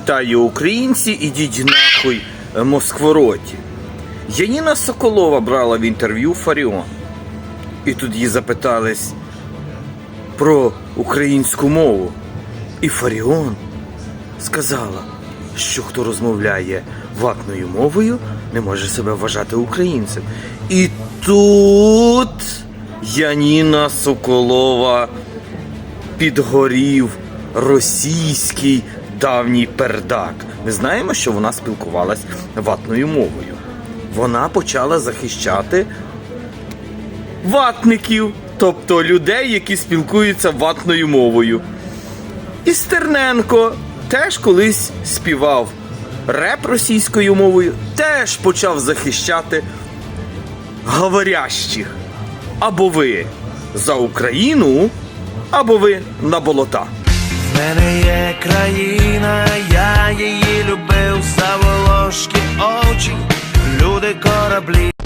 Вітаю українці, ідіть нахуй е, Москвороті. Яніна Соколова брала в інтерв'ю Фаріон. І тут її запитались про українську мову. І Фаріон сказала, що хто розмовляє ватною мовою, не може себе вважати українцем. І тут Яніна Соколова підгорів російський давній пердак. Ми знаємо, що вона спілкувалась ватною мовою. Вона почала захищати ватників, тобто людей, які спілкуються ватною мовою. І Стерненко теж колись співав реп російською мовою, теж почав захищати говорящих. Або ви за Україну, або ви на болота. В мене є країна, я її любив за волошки очі, люди кораблі.